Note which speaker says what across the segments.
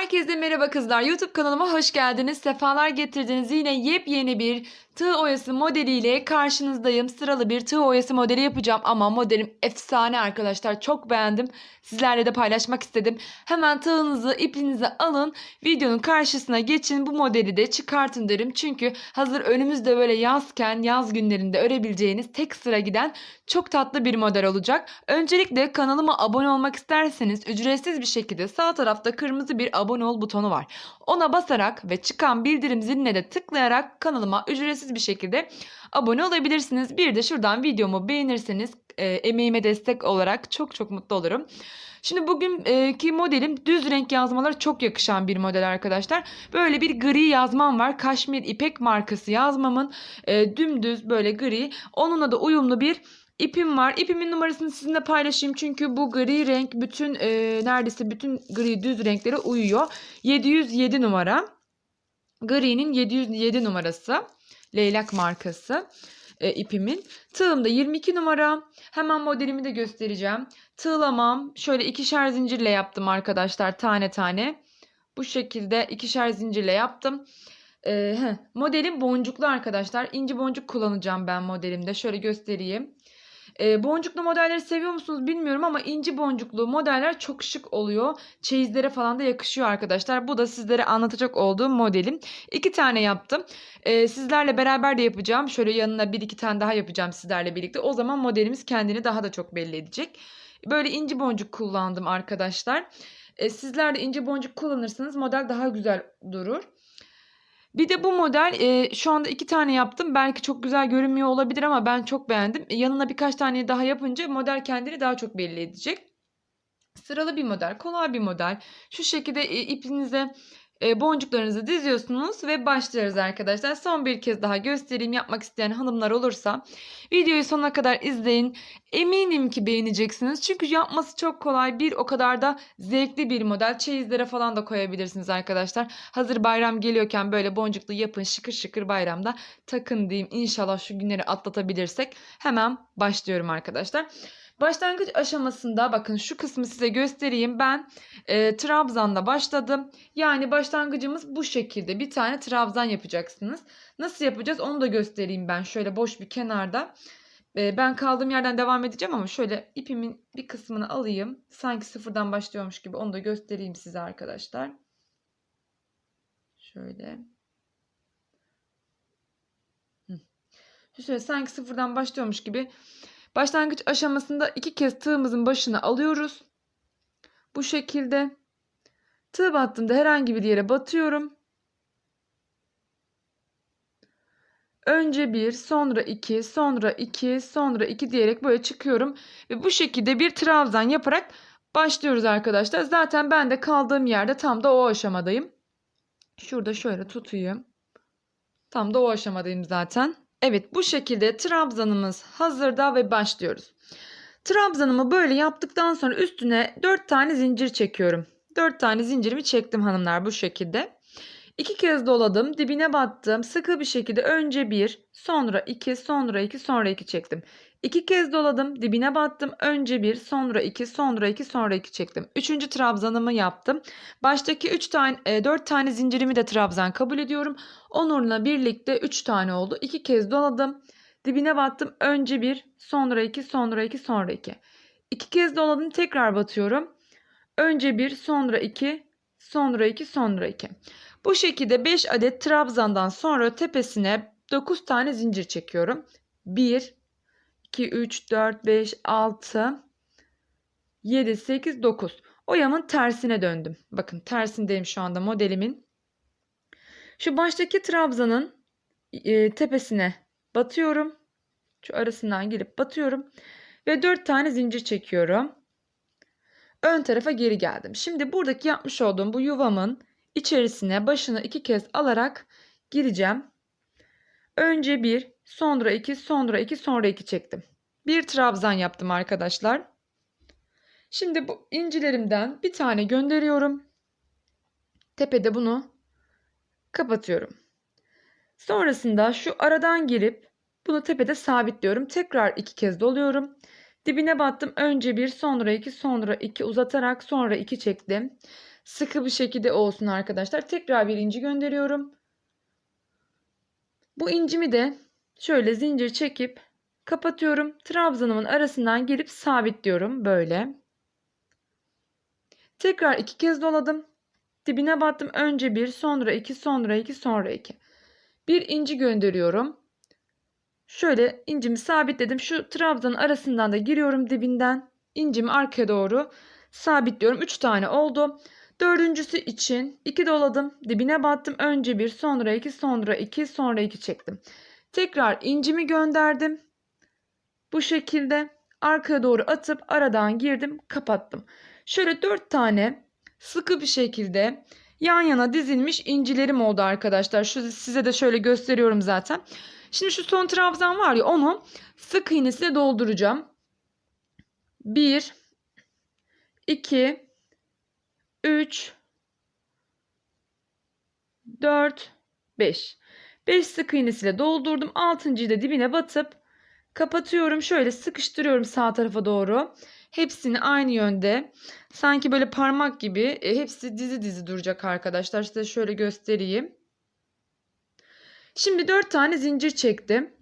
Speaker 1: Herkese merhaba kızlar. YouTube kanalıma hoş geldiniz. Sefalar getirdiniz. Yine yepyeni bir tığ oyası modeliyle karşınızdayım. Sıralı bir tığ oyası modeli yapacağım ama modelim efsane arkadaşlar. Çok beğendim. Sizlerle de paylaşmak istedim. Hemen tığınızı, ipinizi alın. Videonun karşısına geçin. Bu modeli de çıkartın derim. Çünkü hazır önümüzde böyle yazken, yaz günlerinde örebileceğiniz tek sıra giden çok tatlı bir model olacak. Öncelikle kanalıma abone olmak isterseniz ücretsiz bir şekilde sağ tarafta kırmızı bir abone ol butonu var. Ona basarak ve çıkan bildirim ziline de tıklayarak kanalıma ücretsiz bir şekilde abone olabilirsiniz. Bir de şuradan videomu beğenirseniz e, emeğime destek olarak çok çok mutlu olurum. Şimdi bugünkü modelim düz renk yazmalara çok yakışan bir model arkadaşlar. Böyle bir gri yazmam var. Kaşmir İpek markası yazmamın e, dümdüz böyle gri. Onunla da uyumlu bir ipim var. İpimin numarasını sizinle paylaşayım. Çünkü bu gri renk bütün e, neredeyse bütün gri düz renklere uyuyor. 707 numara. Gri'nin 707 numarası. Leylak markası e, ipimin. Tığım da 22 numara. Hemen modelimi de göstereceğim. Tığlamam şöyle ikişer zincirle yaptım arkadaşlar tane tane. Bu şekilde ikişer zincirle yaptım. Heh, modelim boncuklu arkadaşlar. İnci boncuk kullanacağım ben modelimde. Şöyle göstereyim. Ee, boncuklu modelleri seviyor musunuz bilmiyorum ama inci boncuklu modeller çok şık oluyor. Çeyizlere falan da yakışıyor arkadaşlar. Bu da sizlere anlatacak olduğum modelim. İki tane yaptım. Ee, sizlerle beraber de yapacağım. Şöyle yanına bir iki tane daha yapacağım sizlerle birlikte. O zaman modelimiz kendini daha da çok belli edecek. Böyle inci boncuk kullandım arkadaşlar. Ee, sizler de inci boncuk kullanırsanız model daha güzel durur. Bir de bu model e, şu anda iki tane yaptım. Belki çok güzel görünmüyor olabilir ama ben çok beğendim. Yanına birkaç tane daha yapınca model kendini daha çok belli edecek. Sıralı bir model, kolay bir model. Şu şekilde e, ipinize e, boncuklarınızı diziyorsunuz ve başlıyoruz arkadaşlar. Son bir kez daha göstereyim. Yapmak isteyen hanımlar olursa videoyu sonuna kadar izleyin. Eminim ki beğeneceksiniz. Çünkü yapması çok kolay. Bir o kadar da zevkli bir model. Çeyizlere falan da koyabilirsiniz arkadaşlar. Hazır bayram geliyorken böyle boncuklu yapın şıkır şıkır bayramda takın diyeyim. İnşallah şu günleri atlatabilirsek hemen başlıyorum arkadaşlar. Başlangıç aşamasında bakın şu kısmı size göstereyim. Ben e, trabzanla başladım. Yani başlangıcımız bu şekilde. Bir tane trabzan yapacaksınız. Nasıl yapacağız onu da göstereyim ben. Şöyle boş bir kenarda. E, ben kaldığım yerden devam edeceğim ama şöyle ipimin bir kısmını alayım. Sanki sıfırdan başlıyormuş gibi onu da göstereyim size arkadaşlar. Şöyle. Şöyle sanki sıfırdan başlıyormuş gibi Başlangıç aşamasında iki kez tığımızın başına alıyoruz. Bu şekilde tığ battığımda herhangi bir yere batıyorum. Önce bir, sonra iki, sonra iki, sonra iki diyerek böyle çıkıyorum. Ve bu şekilde bir trabzan yaparak başlıyoruz arkadaşlar. Zaten ben de kaldığım yerde tam da o aşamadayım. Şurada şöyle tutayım. Tam da o aşamadayım zaten. Evet bu şekilde trabzanımız hazırda ve başlıyoruz. Trabzanımı böyle yaptıktan sonra üstüne 4 tane zincir çekiyorum. 4 tane zincirimi çektim hanımlar bu şekilde. 2 kez doladım, dibine battım. Sıkı bir şekilde önce 1, sonra 2, sonra 2, sonra 2 çektim. 2 kez doladım, dibine battım. Önce 1, sonra 2, sonra 2, sonra 2 çektim. 3. trabzanımı yaptım. Baştaki 3 tane 4 tane zincirimi de trabzan kabul ediyorum. Onurla birlikte 3 tane oldu. 2 kez doladım. Dibine battım. Önce 1, sonra 2, sonra 2, sonra 2. 2 kez doladım, tekrar batıyorum. Önce 1, sonra 2, sonra 2, sonra 2. Bu şekilde 5 adet trabzandan sonra tepesine 9 tane zincir çekiyorum. 1 2 3 4 5 6 7 8 9. Oyamın tersine döndüm. Bakın tersindeyim şu anda modelimin. Şu baştaki trabzanın e, tepesine batıyorum. Şu arasından girip batıyorum ve 4 tane zincir çekiyorum. Ön tarafa geri geldim. Şimdi buradaki yapmış olduğum bu yuvamın içerisine başını iki kez alarak gireceğim. Önce bir, sonra iki, sonra iki, sonra iki çektim. Bir trabzan yaptım arkadaşlar. Şimdi bu incilerimden bir tane gönderiyorum. Tepede bunu kapatıyorum. Sonrasında şu aradan girip bunu tepede sabitliyorum. Tekrar iki kez doluyorum. Dibine battım. Önce bir, sonra iki, sonra iki uzatarak sonra iki çektim. Sıkı bir şekilde olsun arkadaşlar. Tekrar bir inci gönderiyorum. Bu incimi de şöyle zincir çekip kapatıyorum. Trabzanımın arasından girip sabitliyorum böyle. Tekrar iki kez doladım. Dibine battım. Önce bir, sonra iki, sonra iki, sonra iki. Bir inci gönderiyorum. Şöyle incimi sabitledim. Şu trabzanın arasından da giriyorum dibinden. İncimi arkaya doğru sabitliyorum. 3 tane oldu. Dördüncüsü için 2 doladım. Dibine battım. Önce bir, sonra iki, sonra iki, sonra iki çektim. Tekrar incimi gönderdim. Bu şekilde arkaya doğru atıp aradan girdim, kapattım. Şöyle 4 tane sıkı bir şekilde yan yana dizilmiş incilerim oldu arkadaşlar. Şu size de şöyle gösteriyorum zaten. Şimdi şu son trabzan var ya onu sık iğnesiyle dolduracağım. 1 2 3 4 5 5 sık iğnesiyle doldurdum. 6.yı da dibine batıp kapatıyorum. Şöyle sıkıştırıyorum sağ tarafa doğru. Hepsini aynı yönde. Sanki böyle parmak gibi e, hepsi dizi dizi duracak arkadaşlar. Size şöyle göstereyim. Şimdi 4 tane zincir çektim.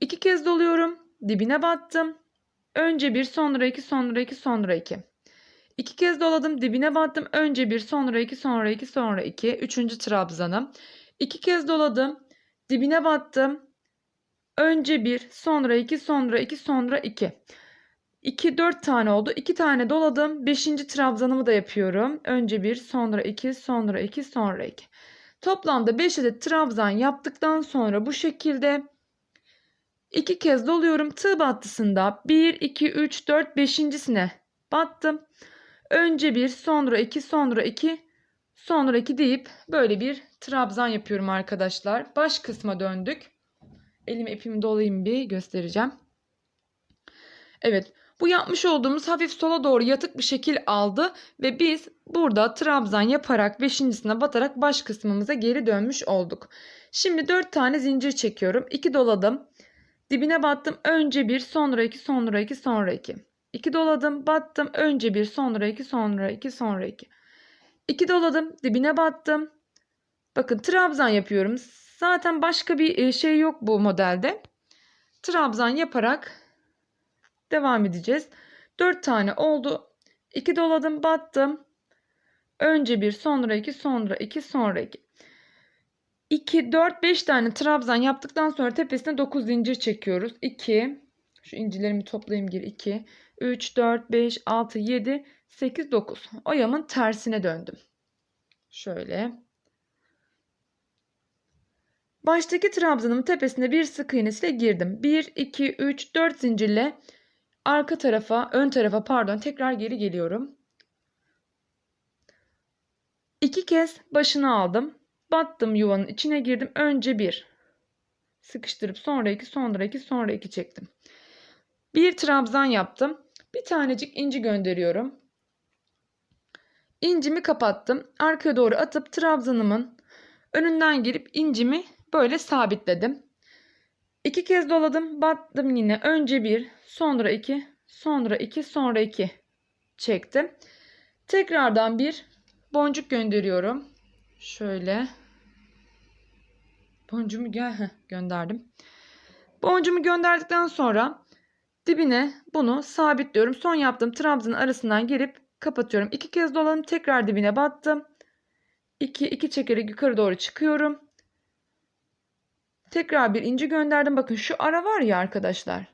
Speaker 1: 2 kez doluyorum. Dibine battım. Önce bir, sonra iki, sonra iki, sonra iki. İki kez doladım, dibine battım. Önce bir, sonra iki, sonra iki, sonra iki. Üçüncü trabzanım. İki kez doladım, dibine battım. Önce bir, sonra iki, sonra iki, sonra iki. 2 4 tane oldu. 2 tane doladım. 5. trabzanımı da yapıyorum. Önce 1, sonra 2, sonra 2, sonra 2. Toplamda 5 adet trabzan yaptıktan sonra bu şekilde 2 kez doluyorum. Tığ battısında 1, 2, 3, 4, 5.sine battım. Önce 1, sonra 2, sonra 2, sonra 2 deyip böyle bir trabzan yapıyorum arkadaşlar. Baş kısma döndük. Elimi ipimi dolayayım bir göstereceğim. Evet bu yapmış olduğumuz hafif sola doğru yatık bir şekil aldı ve biz burada trabzan yaparak beşincisine batarak baş kısmımıza geri dönmüş olduk. Şimdi 4 tane zincir çekiyorum. 2 doladım. Dibine battım. Önce bir, sonra iki, sonra iki, sonra iki. 2 doladım, battım. Önce bir, sonra iki, sonra iki, sonra iki. 2 doladım, dibine battım. Bakın trabzan yapıyorum. Zaten başka bir şey yok bu modelde. Trabzan yaparak Devam edeceğiz. 4 tane oldu. 2 doladım battım. Önce bir sonra 2 sonra 2 sonra 2. 2 4 5 tane trabzan yaptıktan sonra tepesine 9 zincir çekiyoruz. 2 şu incilerimi toplayayım geri 2 3 4 5 6 7 8 9. Oyamın tersine döndüm. Şöyle. Baştaki trabzanımın tepesine bir sık iğnesiyle girdim. 1 2 3 4 zincirle arka tarafa, ön tarafa pardon tekrar geri geliyorum. İki kez başını aldım. Battım yuvanın içine girdim. Önce bir. Sıkıştırıp sonra iki, sonra iki, sonra iki çektim. Bir trabzan yaptım. Bir tanecik inci gönderiyorum. İncimi kapattım. Arkaya doğru atıp trabzanımın önünden girip incimi böyle sabitledim. İki kez doladım. Battım yine. Önce bir, sonra iki, sonra iki, sonra iki çektim. Tekrardan bir boncuk gönderiyorum. Şöyle. Boncuğumu gel gönderdim. Boncuğumu gönderdikten sonra dibine bunu sabitliyorum. Son yaptığım trabzanın arasından girip kapatıyorum. İki kez dolanıp tekrar dibine battım. 2 2 çekerek yukarı doğru çıkıyorum. Tekrar bir inci gönderdim. Bakın şu ara var ya arkadaşlar.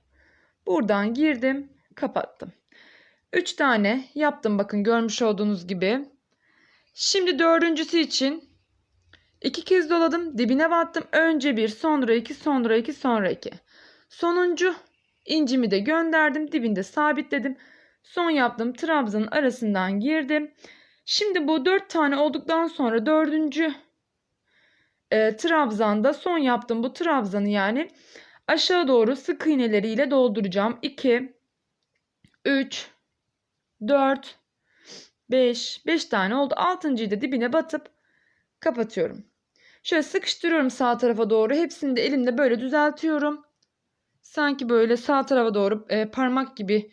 Speaker 1: Buradan girdim, kapattım. 3 tane yaptım bakın görmüş olduğunuz gibi. Şimdi dördüncüsü için iki kez doladım, dibine battım. Önce bir, sonra iki, sonra iki, sonra iki. Sonuncu incimi de gönderdim, dibinde sabitledim. Son yaptığım trabzanın arasından girdim. Şimdi bu dört tane olduktan sonra dördüncü e, trabzanda son yaptığım bu trabzanı yani aşağı doğru sık iğneleriyle dolduracağım. 2 3 4 5 5 tane oldu. 6.yı da dibine batıp kapatıyorum. Şöyle sıkıştırıyorum sağ tarafa doğru. Hepsini de elimde böyle düzeltiyorum. Sanki böyle sağ tarafa doğru e, parmak gibi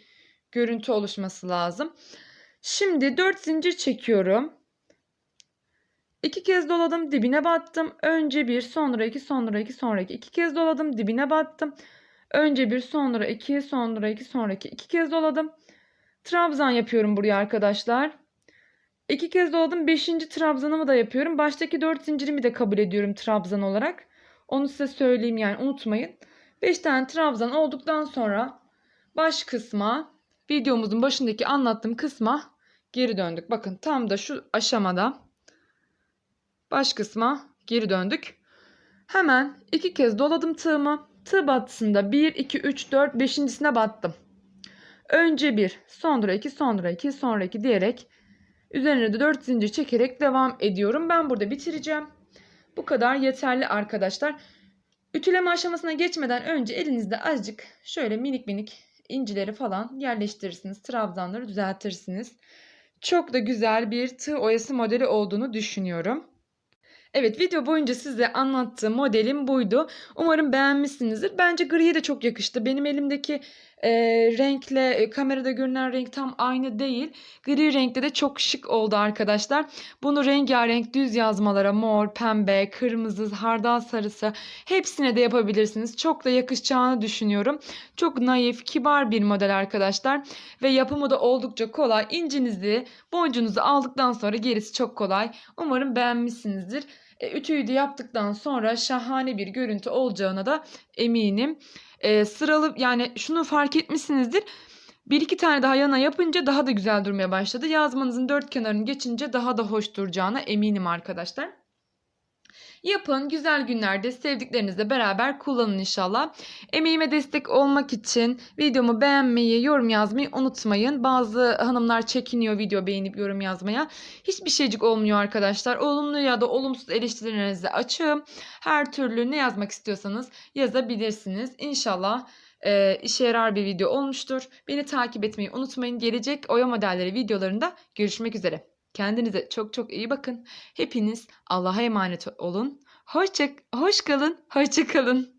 Speaker 1: görüntü oluşması lazım. Şimdi 4 zincir çekiyorum. İki kez doladım dibine battım. Önce bir sonra iki sonra iki sonra iki. İki kez doladım dibine battım. Önce bir sonra iki sonra iki sonra iki. İki kez doladım. Trabzan yapıyorum buraya arkadaşlar. İki kez doladım. Beşinci trabzanımı da yapıyorum. Baştaki dört zincirimi de kabul ediyorum trabzan olarak. Onu size söyleyeyim yani unutmayın. Beş tane trabzan olduktan sonra baş kısma videomuzun başındaki anlattığım kısma geri döndük. Bakın tam da şu aşamada baş kısma geri döndük. Hemen iki kez doladım tığımı. Tığ battısında 1, 2, 3, 4, 5.sine battım. Önce 1, sonra 2, sonra 2, sonra 2 diyerek üzerine de 4 zincir çekerek devam ediyorum. Ben burada bitireceğim. Bu kadar yeterli arkadaşlar. Ütüleme aşamasına geçmeden önce elinizde azıcık şöyle minik minik incileri falan yerleştirirsiniz. Trabzanları düzeltirsiniz. Çok da güzel bir tığ oyası modeli olduğunu düşünüyorum. Evet video boyunca size anlattığım modelim buydu. Umarım beğenmişsinizdir. Bence griye de çok yakıştı. Benim elimdeki e, renkle e, kamerada görünen renk tam aynı değil. Gri renkte de çok şık oldu arkadaşlar. Bunu rengarenk düz yazmalara mor, pembe, kırmızı, hardal sarısı hepsine de yapabilirsiniz. Çok da yakışacağını düşünüyorum. Çok naif, kibar bir model arkadaşlar. Ve yapımı da oldukça kolay. İncinizi, boncunuzu aldıktan sonra gerisi çok kolay. Umarım beğenmişsinizdir. E, ütüyü de yaptıktan sonra şahane bir görüntü olacağına da eminim. E, sıralı yani şunu fark etmişsinizdir. Bir iki tane daha yana yapınca daha da güzel durmaya başladı. Yazmanızın dört kenarını geçince daha da hoş duracağına eminim arkadaşlar. Yapın güzel günlerde sevdiklerinizle beraber kullanın inşallah. Emeğime destek olmak için videomu beğenmeyi, yorum yazmayı unutmayın. Bazı hanımlar çekiniyor video beğenip yorum yazmaya. Hiçbir şeycik olmuyor arkadaşlar. Olumlu ya da olumsuz eleştirilerinizi açığım. Her türlü ne yazmak istiyorsanız yazabilirsiniz. İnşallah e, işe yarar bir video olmuştur. Beni takip etmeyi unutmayın. Gelecek oya modelleri videolarında görüşmek üzere. Kendinize çok çok iyi bakın. Hepiniz Allah'a emanet olun. Hoşça hoş kalın. Hoşça kalın.